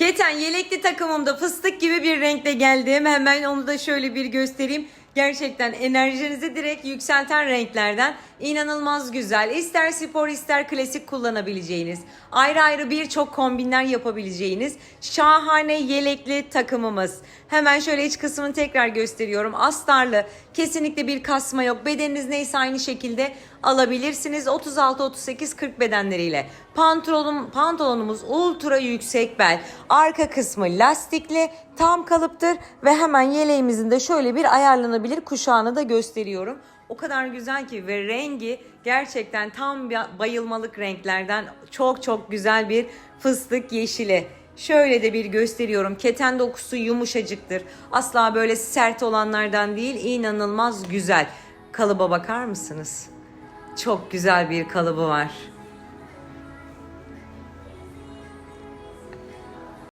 Keten yelekli takımımda fıstık gibi bir renkle geldim. Hemen onu da şöyle bir göstereyim. Gerçekten enerjinizi direkt yükselten renklerden inanılmaz güzel. İster spor ister klasik kullanabileceğiniz, ayrı ayrı birçok kombinler yapabileceğiniz şahane yelekli takımımız. Hemen şöyle iç kısmını tekrar gösteriyorum. Astarlı, kesinlikle bir kasma yok. Bedeniniz neyse aynı şekilde alabilirsiniz. 36-38-40 bedenleriyle. Pantolonum, pantolonumuz ultra yüksek bel. Arka kısmı lastikli, tam kalıptır ve hemen yeleğimizin de şöyle bir ayarlanabilir kuşağını da gösteriyorum. O kadar güzel ki ve rengi gerçekten tam bayılmalık renklerden çok çok güzel bir fıstık yeşili. Şöyle de bir gösteriyorum. Keten dokusu yumuşacıktır. Asla böyle sert olanlardan değil. inanılmaz güzel. Kalıba bakar mısınız? Çok güzel bir kalıbı var.